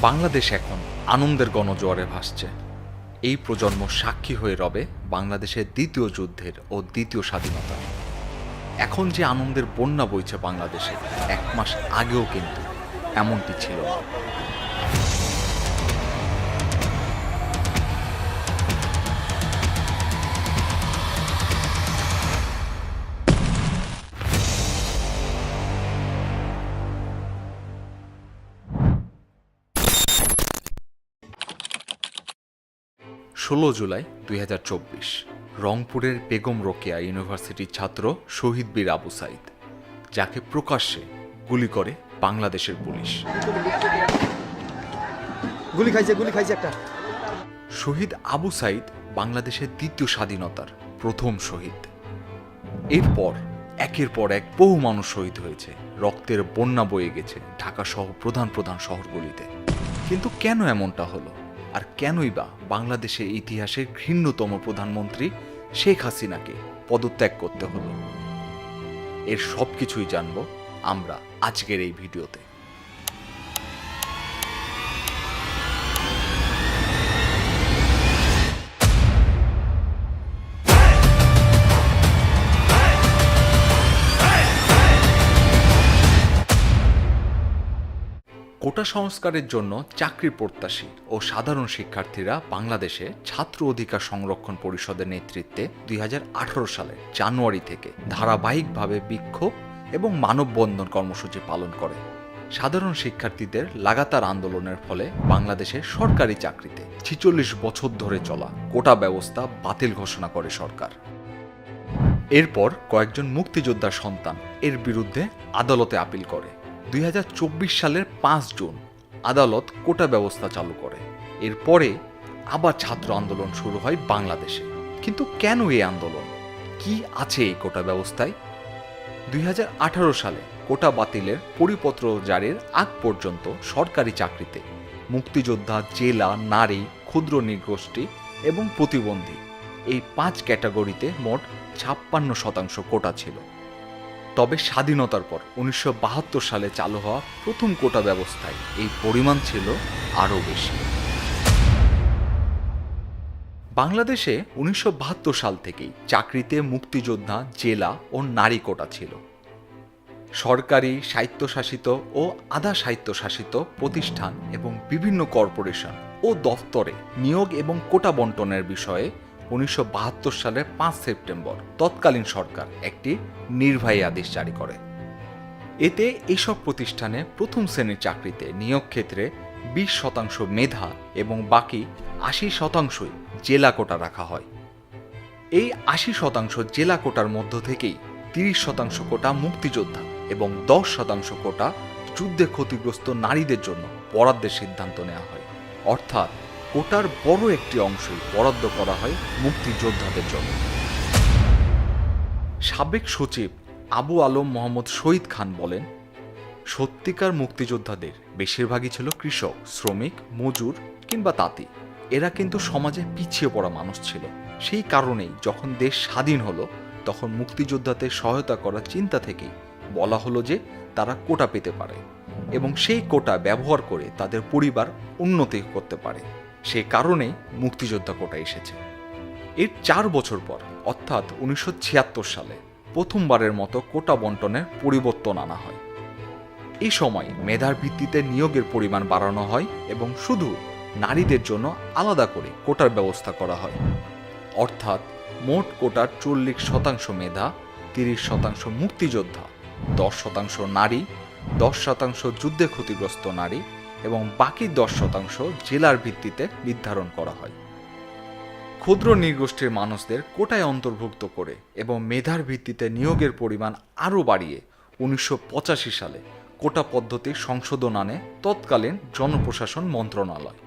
বাংলাদেশ এখন আনন্দের গণজোয়ারে ভাসছে। এই প্রজন্ম সাক্ষী হয়ে রবে বাংলাদেশের দ্বিতীয় যুদ্ধের ও দ্বিতীয় স্বাধীনতা। এখন যে আনন্দের বন্যা বইছে বাংলাদেশে, এক মাস আগেও কিন্তু এমনটি ছিল না। ষোলো জুলাই দুই হাজার চব্বিশ রংপুরের বেগম রোকেয়া ইউনিভার্সিটির ছাত্র শহীদ বীর আবু সাইদ যাকে প্রকাশ্যে গুলি করে বাংলাদেশের পুলিশ। গুলি খাইছে গুলি খাইছে একটা। শহীদ আবু সাইদ বাংলাদেশের দ্বিতীয় স্বাধীনতার প্রথম শহীদ। এরপর একের পর এক বহু মানুষ শহীদ হয়েছে। রক্তের বন্যা বয়ে গেছে ঢাকা সহ প্রধান প্রধান শহরগুলিতে। কিন্তু কেন এমনটা হলো? আর কেনই বা বাংলাদেশের ইতিহাসের ঘৃণ্যতম প্রধানমন্ত্রী শেখ হাসিনাকে পদত্যাগ করতে হলো? এর সব কিছুই জানব আমরা আজকের এই ভিডিওতে। কোটা সংস্কারের জন্য চাকরি প্রত্যাশী ও সাধারণ শিক্ষার্থীরা বাংলাদেশে ছাত্র অধিকার সংরক্ষণ পরিষদের নেতৃত্বে দুই সালে জানুয়ারি থেকে ধারাবাহিকভাবে বিক্ষোভ এবং মানববন্ধন কর্মসূচি পালন করে। সাধারণ শিক্ষার্থীদের লাগাতার আন্দোলনের ফলে বাংলাদেশের সরকারি চাকরিতে ছিচল্লিশ বছর ধরে চলা কোটা ব্যবস্থা বাতিল ঘোষণা করে সরকার। এরপর কয়েকজন মুক্তিযোদ্ধার সন্তান এর বিরুদ্ধে আদালতে আপিল করে। দুই হাজার চব্বিশ সালের পাঁচ জুন আদালত কোটা ব্যবস্থা চালু করে। এরপরে আবার ছাত্র আন্দোলন শুরু হয় বাংলাদেশে। কিন্তু কেন এই আন্দোলন? কি আছে এই কোটা ব্যবস্থায়? দুই হাজার আঠারো সালে কোটা বাতিলের পরিপত্র জারির আগ পর্যন্ত সরকারি চাকরিতে মুক্তিযোদ্ধা, জেলা, নারী, ক্ষুদ্র নৃগোষ্ঠী এবং প্রতিবন্ধী এই পাঁচ ক্যাটাগরিতে মোট ছাপ্পান্ন শতাংশ কোটা ছিল। তবে স্বাধীনতার পর উনিশশো বাহাত্তর সালে চালু হওয়া প্রথম কোটা ব্যবস্থায় এই পরিমাণ ছিল আরও বেশি। বাংলাদেশে উনিশশো বাহাত্তর সাল থেকেই চাকরিতে মুক্তিযোদ্ধা, জেলা ও নারী কোটা ছিল। সরকারি, স্বায়ত্তশাসিত ও আধা স্বায়ত্তশাসিত প্রতিষ্ঠান এবং বিভিন্ন কর্পোরেশন ও দফতরে নিয়োগ এবং কোটা বন্টনের বিষয়ে উনিশশো সালের পাঁচ সেপ্টেম্বর, তৎকালীন সরকার একটি নির্বাহী আদেশ জারি করে। এতে এইসব প্রতিষ্ঠানে প্রথম শ্রেণির চাকরিতে নিয়োগ ক্ষেত্রে বিশ শতাংশ মেধা এবং বাকি আশি শতাংশই জেলা কোটা রাখা হয়। এই আশি শতাংশ জেলা কোটার মধ্য থেকেই তিরিশ শতাংশ কোটা মুক্তিযোদ্ধা এবং দশ শতাংশ কোটা যুদ্ধে ক্ষতিগ্রস্ত নারীদের জন্য বরাদ্দের সিদ্ধান্ত নেওয়া হয়। অর্থাৎ কোটার বড় একটি অংশই বরাদ্দ করা হয় মুক্তিযোদ্ধাদের জন্য। সাবেক সচিব আবু আলম মোহাম্মদ শহীদ খান বলেন, সত্যিকার মুক্তিযোদ্ধাদের বেশিরভাগই ছিল কৃষক, শ্রমিক, মজুর কিংবা তাঁতি। এরা কিন্তু সমাজে পিছিয়ে পড়া মানুষ ছিল। সেই কারণেই যখন দেশ স্বাধীন হলো, তখন মুক্তিযোদ্ধাদের সহায়তা করার চিন্তা থেকেই বলা হলো যে তারা কোটা পেতে পারে এবং সেই কোটা ব্যবহার করে তাদের পরিবার উন্নতি করতে পারে। সে কারণেই মুক্তিযোদ্ধা কোটা এসেছে। এর চার বছর পর, অর্থাৎ উনিশশো সালে, প্রথমবারের মতো কোটা বন্টনের পরিবর্তন আনা হয়। এই সময় মেধার ভিত্তিতে নিয়োগের পরিমাণ বাড়ানো হয় এবং শুধু নারীদের জন্য আলাদা করে কোটার ব্যবস্থা করা হয়। অর্থাৎ মোট কোটার চল্লিশ শতাংশ মেধা, তিরিশ শতাংশ মুক্তিযোদ্ধা, দশ শতাংশ নারী, দশ শতাংশ যুদ্ধে ক্ষতিগ্রস্ত নারী এবং বাকি দশ শতাংশ জেলার ভিত্তিতে নির্ধারণ করা হয়। ক্ষুদ্র নৃগোষ্ঠীর মানুষদের কোটায় অন্তর্ভুক্ত করে এবং মেধার ভিত্তিতে নিয়োগের পরিমাণ আরও বাড়িয়ে উনিশশো পঁচাশি সালে কোটা পদ্ধতির সংশোধন আনে তৎকালীন জনপ্রশাসন মন্ত্রণালয়।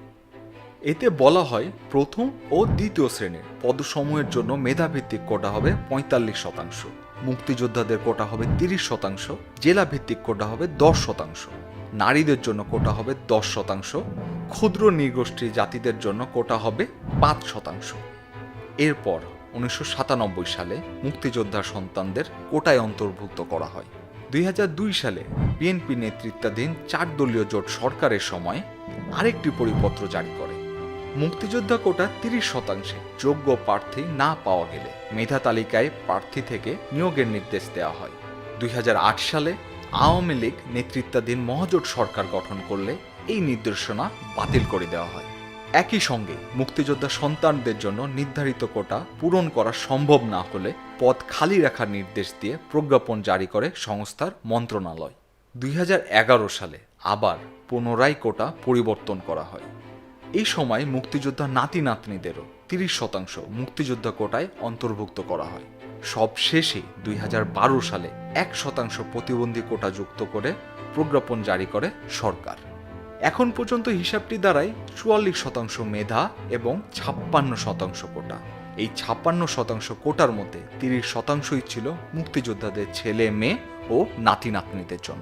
এতে বলা হয় প্রথম ও দ্বিতীয় শ্রেণির পদসমূহের জন্য মেধাভিত্তিক কোটা হবে পঁয়তাল্লিশ শতাংশ, মুক্তিযোদ্ধাদের কোটা হবে তিরিশ শতাংশ জেলা ভিত্তিক কোটা হবে দশ শতাংশ। নারীদের জন্য কোটা হবে দশ শতাংশ, ক্ষুদ্র নৃগোষ্ঠী জাতিদের জন্য কোটা হবে পাঁচ শতাংশ। এরপর উনিশশো সাতানব্বই সালে মুক্তিযোদ্ধার সন্তানদের কোটায় অন্তর্ভুক্ত করা হয়। দুই হাজার দুই সালে বিএনপি নেতৃত্বাধীন চার দলীয় জোট সরকারের সময় আরেকটি পরিপত্র জারি করে। মুক্তিযোদ্ধা কোটা তিরিশ শতাংশে যোগ্য প্রার্থী না পাওয়া গেলে মেধা তালিকায় প্রার্থী থেকে নিয়োগের নির্দেশ দেওয়া হয়। দুই হাজার আট সালে আওয়ামী লীগ নেতৃত্বাধীন মহাজোট সরকার গঠন করলে এই নির্দেশনা বাতিল করে দেওয়া হয়। একই সঙ্গে মুক্তিযোদ্ধা সন্তানদের জন্য নির্ধারিত কোটা পূরণ করা সম্ভব না হলে পদ খালি রাখার নির্দেশ দিয়ে প্রজ্ঞাপন জারি করে সংস্থার মন্ত্রণালয়। দুই হাজার এগারো সালে আবার পুনরায় কোটা পরিবর্তন করা হয়। এই সময় মুক্তিযোদ্ধা নাতি নাতনিদেরও তিরিশ শতাংশ মুক্তিযোদ্ধা কোটায় অন্তর্ভুক্ত করা হয়। সব শেষে দুই সালে এক শতাংশ প্রতিবন্ধী কোটা যুক্ত করে প্রজ্ঞাপন জারি করে সরকার। এখন পর্যন্ত হিসাবটি দাঁড়ায় চুয়াল্লিশ শতাংশ মেধা এবং ছাপ্পান্ন শতাংশ কোটা। এই ছাপ্পান্ন শতাংশ কোটার মধ্যে তিরিশ শতাংশই ছিল মুক্তিযোদ্ধাদের ছেলে, মেয়ে ও নাতি নাতনিদের জন্য।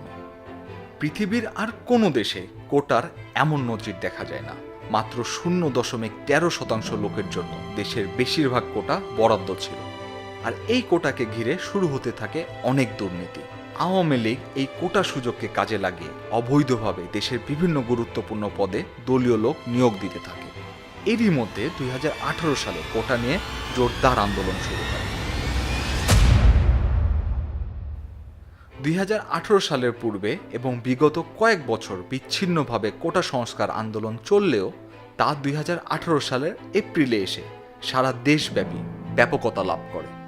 পৃথিবীর আর কোনো দেশে কোটার এমন নজির দেখা যায় না। মাত্র শূন্য দশমিক তেরো শতাংশ লোকের জন্য দেশের বেশিরভাগ কোটা বরাদ্দ ছিল। আর এই কোটাকে ঘিরে শুরু হতে থাকে অনেক দুর্নীতি। আওয়ামী লীগ এই কোটা সুযোগকে কাজে লাগিয়ে অবৈধভাবে দেশের বিভিন্ন গুরুত্বপূর্ণ পদে দলীয় লোক নিয়োগ দিতে থাকে। এরই মধ্যে দুই হাজার আঠারো সালে কোটা নিয়ে জোরদার আন্দোলন শুরু হয়। দুই হাজার আঠারো সালের পূর্বে এবং বিগত কয়েক বছর বিচ্ছিন্নভাবে কোটা সংস্কার আন্দোলন চললেও তা দুই হাজার আঠারো সালের এপ্রিলে এসে সারা দেশব্যাপী ব্যাপকতা লাভ করে।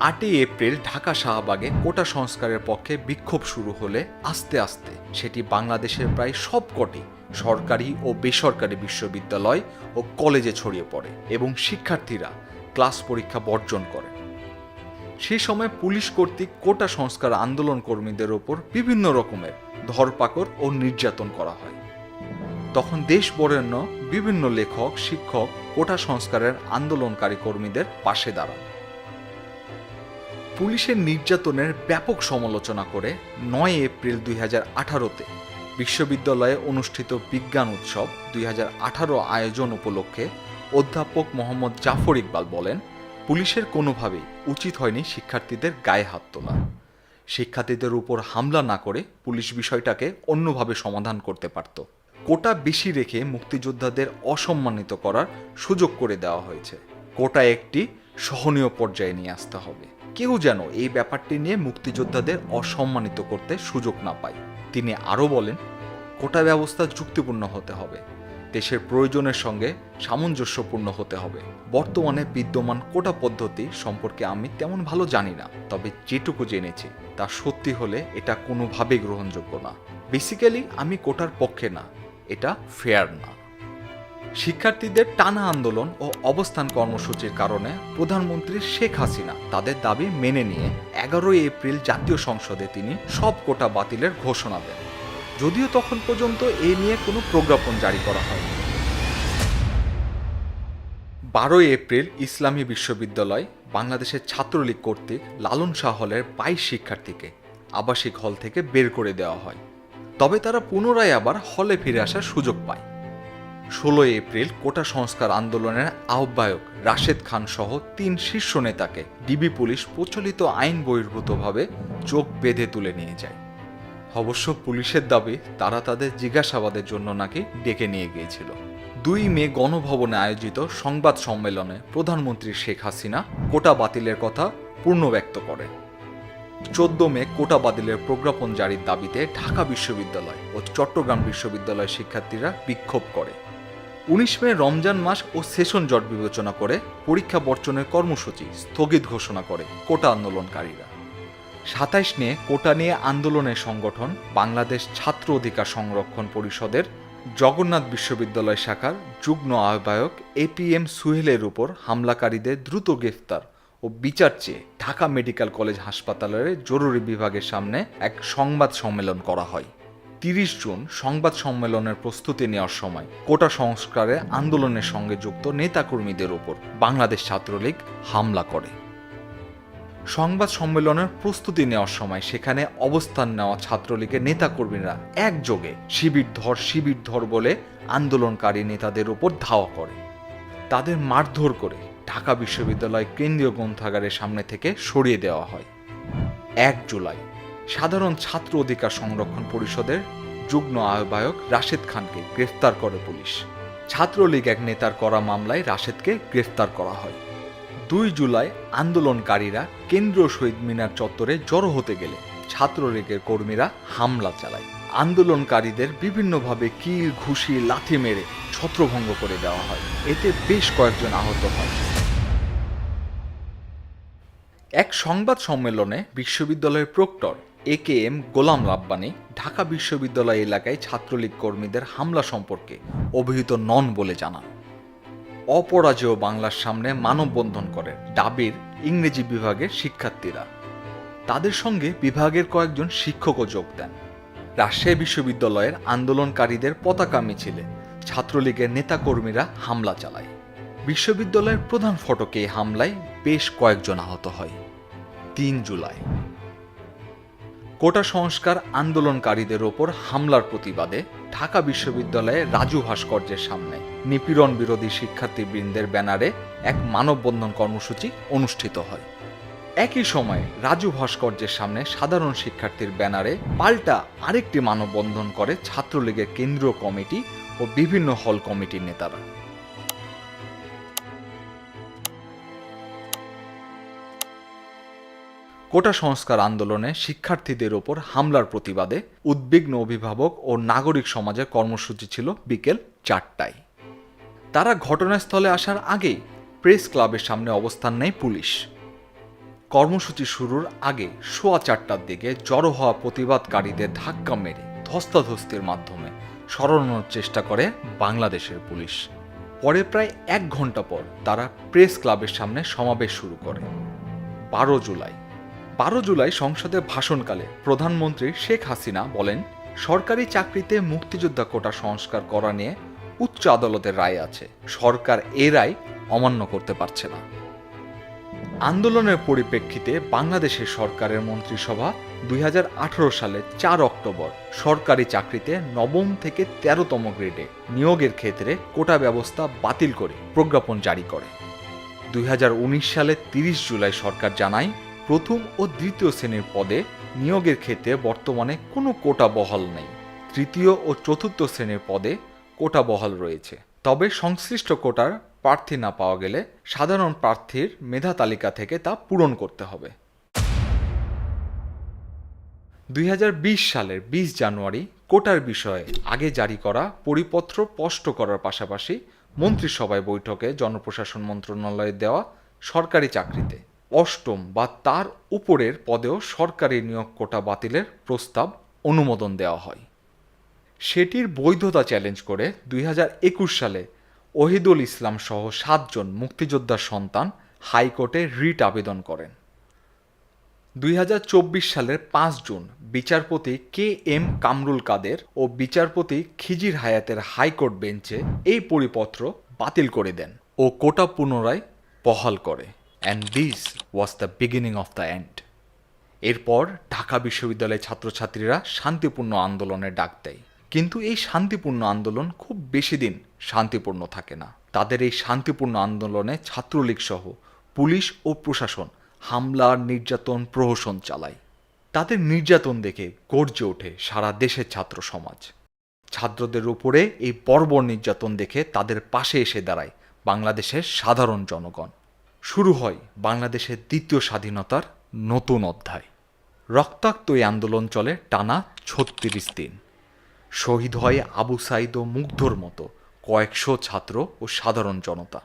আটই এপ্রিল ঢাকা শাহবাগে কোটা সংস্কারের পক্ষে বিক্ষোভ শুরু হলে আস্তে আস্তে সেটি বাংলাদেশের প্রায় সবকটি সরকারি ও বেসরকারি বিশ্ববিদ্যালয় ও কলেজে ছড়িয়ে পড়ে এবং শিক্ষার্থীরা ক্লাস পরীক্ষা বর্জন করে। সেই সময় পুলিশ কর্তৃক কোটা সংস্কার আন্দোলন কর্মীদের ওপর বিভিন্ন রকমের ধরপাকড় ও নির্যাতন করা হয়। তখন দেশ বরেণ্য বিভিন্ন লেখক, শিক্ষক কোটা সংস্কারের আন্দোলনকারী কর্মীদের পাশে দাঁড়ান। পুলিশের নির্যাতনের ব্যাপক সমালোচনা করে নয় এপ্রিল দুই হাজার আঠারোতে বিশ্ববিদ্যালয়ে অনুষ্ঠিত বিজ্ঞান উৎসব দুই হাজার আঠারো আয়োজন উপলক্ষে অধ্যাপক মোহাম্মদ জাফর ইকবাল বলেন, পুলিশের কোনোভাবেই উচিত হয়নি শিক্ষার্থীদের গায়ে হাত তোলা। শিক্ষার্থীদের উপর হামলা না করে পুলিশ বিষয়টাকে অন্যভাবে সমাধান করতে পারত। কোটা বেশি রেখে মুক্তিযোদ্ধাদের অসম্মানিত করার সুযোগ করে দেওয়া হয়েছে। কোটা একটি সহনীয় পর্যায়ে নিয়ে আসতে হবে। কেউ যেন এই ব্যাপারটি নিয়ে মুক্তিযোদ্ধাদের অসম্মানিত করতে সুযোগ না পায়। তিনি আরও বলেন, কোটা ব্যবস্থা যুক্তিপূর্ণ হতে হবে। দেশের প্রয়োজনের সঙ্গে সামঞ্জস্যপূর্ণ হতে হবে। বর্তমানে বিদ্যমান কোটা পদ্ধতি সম্পর্কে আমি তেমন ভালো জানি না, তবে যেটুকু জেনেছি, তা সত্যি হলে এটা কোনোভাবেই গ্রহণযোগ্য না। বেসিক্যালি আমি কোটার পক্ষে না, এটা ফেয়ার না। শিক্ষার্থীদের টানা আন্দোলন ও অবস্থান কর্মসূচির কারণে প্রধানমন্ত্রী শেখ হাসিনা তাদের দাবি মেনে নিয়ে এগারোই এপ্রিল জাতীয় সংসদে তিনি সব কোটা বাতিলের ঘোষণা দেন। যদিও তখন পর্যন্ত এ নিয়ে কোনো প্রজ্ঞাপন জারি করা হয়নি। বারোই এপ্রিল ইসলামী বিশ্ববিদ্যালয় বাংলাদেশের ছাত্রলীগ কর্তৃক লালন শাহ হলের বাইশ শিক্ষার্থীকে আবাসিক হল থেকে বের করে দেওয়া হয়। তবে তারা পুনরায় আবার হলে ফিরে আসার সুযোগ পায়। ষোলোই এপ্রিল কোটা সংস্কার আন্দোলনের আহ্বায়ক রাশেদ খান সহ তিন শীর্ষ নেতাকে ডিবি পুলিশ প্রচলিত আইন বহির্ভূতভাবে চোখ বেঁধে তুলে নিয়ে যায়। অবশ্য পুলিশের দাবি, তারা তাদের জিজ্ঞাসাবাদের জন্য নাকি ডেকে নিয়ে গিয়েছিল। দুই মে গণভবনে আয়োজিত সংবাদ সম্মেলনে প্রধানমন্ত্রী শেখ হাসিনা কোটা বাতিলের কথা পূর্ণ ব্যক্ত করেন। চোদ্দ মে কোটা বাতিলের প্রজ্ঞাপন জারির দাবিতে ঢাকা বিশ্ববিদ্যালয় ও চট্টগ্রাম বিশ্ববিদ্যালয়ের শিক্ষার্থীরা বিক্ষোভ করে। উনিশ মে রমজান মাস ও সেশন জট বিবেচনা করে পরীক্ষা বর্জনের কর্মসূচি স্থগিত ঘোষণা করে কোটা আন্দোলনকারীরা। সাতাইশ নিয়ে কোটা নিয়ে আন্দোলনের সংগঠন বাংলাদেশ ছাত্র অধিকার সংরক্ষণ পরিষদের জগন্নাথ বিশ্ববিদ্যালয় শাখার যুগ্ম আহ্বায়ক এপিএম সুহেলের উপর হামলাকারীদের দ্রুত গ্রেফতার ও বিচার চেয়ে ঢাকা মেডিকেল কলেজ হাসপাতালের জরুরি বিভাগের সামনে এক সংবাদ সম্মেলন করা হয়। তিরিশ জুন সংবাদ সম্মেলনের প্রস্তুতি নেওয়ার সময় কোটা সংস্কারে আন্দোলনের সঙ্গে যুক্ত নেতাকর্মীদের উপর বাংলাদেশ ছাত্রলীগ হামলা করে। সংবাদ সম্মেলনের প্রস্তুতি নেওয়ার সময় সেখানে অবস্থান নেওয়া ছাত্রলীগের নেতাকর্মীরা একযোগে শিবির ধর শিবির ধর বলে আন্দোলনকারী নেতাদের উপর ধাওয়া করে। তাদের মারধর করে ঢাকা বিশ্ববিদ্যালয় কেন্দ্রীয় গ্রন্থাগারের সামনে থেকে সরিয়ে দেওয়া হয়। এক জুলাই সাধারণ ছাত্র অধিকার সংরক্ষণ পরিষদের যুগ্ম আহ্বায়ক রাশেদ খানকে গ্রেফতার করে পুলিশ। ছাত্রলীগ এক নেতার করা মামলায় রাশেদকে গ্রেফতার করা হয়। দুই জুলাই আন্দোলনকারীরা কেন্দ্রীয় শহীদ মিনার চত্বরে জড়ো হতে গেলে ছাত্রলীগের কর্মীরা হামলা চালায়। আন্দোলনকারীদের বিভিন্নভাবে কিল, ঘুষি, লাথি মেরে ছত্রভঙ্গ করে দেওয়া হয়। এতে বেশ কয়েকজন আহত হয়। এক সংবাদ সম্মেলনে বিশ্ববিদ্যালয়ের proctor A K M Golam Rabbani Dhaka বিশ্ববিদ্যালয় এলাকায় ছাত্রলীগ কর্মীদের হামলা সম্পর্কে অভিহিত নন বলে জানান। অপরাজেয় বাংলার সামনে মানববন্ধন করে ডাবির ইংরেজি বিভাগের শিক্ষার্থীরা। তাদের সঙ্গে বিভাগের কয়েকজন শিক্ষকও যোগ দেন। রাজশাহী বিশ্ববিদ্যালয়ের আন্দোলনকারীদের পতাকা মিছিলে ছাত্রলীগের নেতাকর্মীরা হামলা চালায়। বিশ্ববিদ্যালয়ের প্রধান ফটকে হামলায় বেশ কয়েকজন আহত হয়। তিন জুলাই কোটা সংস্কার আন্দোলনকারীদের ওপর হামলার প্রতিবাদে ঢাকা বিশ্ববিদ্যালয়ে রাজু ভাস্কর্যের সামনে নিপীড়ন বিরোধী শিক্ষার্থীবৃন্দের ব্যানারে এক মানববন্ধন কর্মসূচি অনুষ্ঠিত হয়। একই সময়ে রাজু ভাস্কর্যের সামনে সাধারণ শিক্ষার্থীর ব্যানারে পাল্টা আরেকটি মানববন্ধন করে ছাত্রলীগের কেন্দ্রীয় কমিটি ও বিভিন্ন হল কমিটির নেতারা। কোটা সংস্কার আন্দোলনে শিক্ষার্থীদের ওপর হামলার প্রতিবাদে উদ্বিগ্ন অভিভাবক ও নাগরিক সমাজের কর্মসূচি ছিল বিকেল চারটায়। তারা ঘটনাস্থলে আসার আগেই প্রেস ক্লাবের সামনে অবস্থান নেয় পুলিশ। কর্মসূচি শুরুর আগে সোয়া চারটার দিকে জড়ো হওয়া প্রতিবাদকারীদের ধাক্কা মেরে ধস্তাধস্তির মাধ্যমে সরানোর চেষ্টা করে বাংলাদেশের পুলিশ। পরে প্রায় এক ঘণ্টা পর তারা প্রেস ক্লাবের সামনে সমাবেশ শুরু করে। বারো জুলাই। বারো জুলাই সংসদে ভাষণকালে প্রধানমন্ত্রী শেখ হাসিনা বলেন, সরকারি চাকরিতে মুক্তিযোদ্ধা কোটা সংস্কার করা নিয়ে উচ্চ আদালতের রায় আছে। সরকার এ রায় অমান্য করতে পারছে না। আন্দোলনের পরিপ্রেক্ষিতে বাংলাদেশের সরকারের মন্ত্রিসভা দুই হাজার আঠারো সালে চার অক্টোবর, সরকারি চাকরিতে নবম থেকে তেরোতম গ্রেডে নিয়োগের ক্ষেত্রে কোটা ব্যবস্থা বাতিল করে প্রজ্ঞাপন জারি করে। দুই হাজার উনিশ সালে তিরিশ জুলাই সরকার জানায় প্রথম ও দ্বিতীয় শ্রেণির পদে নিয়োগের ক্ষেত্রে বর্তমানে কোনো কোটা বহাল নেই। তৃতীয় ও চতুর্থ শ্রেণির পদে কোটা বহাল রয়েছে। তবে সংশ্লিষ্ট কোটার প্রার্থী না পাওয়া গেলে সাধারণ প্রার্থীর মেধা তালিকা থেকে তা পূরণ করতে হবে। দুই হাজার বিশ সালের বিশ জানুয়ারি কোটার বিষয়ে আগে জারি করা পরিপত্র স্পষ্ট করার পাশাপাশি মন্ত্রিসভায় বৈঠকে জনপ্রশাসন মন্ত্রণালয়ে দেওয়া সরকারি চাকরিতে অষ্টম বা তার উপরের পদেও সরকারি নিয়োগ কোটা বাতিলের প্রস্তাব অনুমোদন দেওয়া হয়। সেটির বৈধতা চ্যালেঞ্জ করে দুই হাজার একুশ সালে ওহিদুল ইসলাম সহ সাতজন মুক্তিযোদ্ধার সন্তান হাইকোর্টে রিট আবেদন করেন। দুই হাজার চব্বিশ সালের পাঁচ জুন বিচারপতি কে এম কামরুল কাদের ও বিচারপতি খিজির হায়াতের হাইকোর্ট বেঞ্চে এই পরিপত্র বাতিল করে দেন ও কোটা পুনরায় বহাল করে। And this was the beginning of the end এরপর ঢাকা বিশ্ববিদ্যালয়ের ছাত্রছাত্রীরা শান্তিপূর্ণ আন্দোলনের ডাক দেয়। কিন্তু এই শান্তিপূর্ণ আন্দোলন খুব বেশি দিন শান্তিপূর্ণ থাকে না। তাদের এই শান্তিপূর্ণ আন্দোলনে ছাত্রলীগ সহ পুলিশ ও প্রশাসন হামলা নির্যাতন প্রহসন চালায়। তাদের নির্যাতন দেখে গর্জে ওঠে সারা দেশের ছাত্র সমাজ। ছাত্রদের উপরে এই বর্বর নির্যাতন দেখে তাদের পাশে এসে দাঁড়ায় বাংলাদেশের সাধারণ জনগণ। শুরু হয় বাংলাদেশের দ্বিতীয় স্বাধীনতার নতুন অধ্যায়। রক্তাক্ত এই আন্দোলন চলে টানা ছত্রিশ দিন। শহীদ হয় আবু সাইদ ও মুগ্ধর মতো কয়েকশো ছাত্র ও সাধারণ জনতা।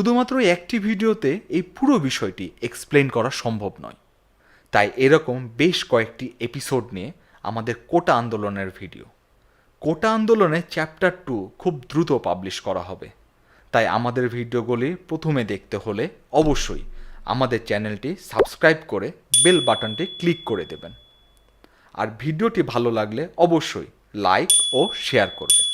শুধুমাত্র একটি ভিডিওতে এই পুরো বিষয়টি এক্সপ্লেন করা সম্ভব নয়। তাই এরকম বেশ কয়েকটি এপিসোড নিয়ে আমাদের কোটা আন্দোলনের ভিডিও কোটা আন্দোলনে চ্যাপ্টার টু খুব দ্রুত পাবলিশ করা হবে। তাই আমাদের ভিডিওগুলি প্রথমে দেখতে হলে অবশ্যই আমাদের চ্যানেলটি সাবস্ক্রাইব করে বেল বাটনটি ক্লিক করে দেবেন। আর ভিডিওটি ভালো লাগলে অবশ্যই লাইক ও শেয়ার করবেন।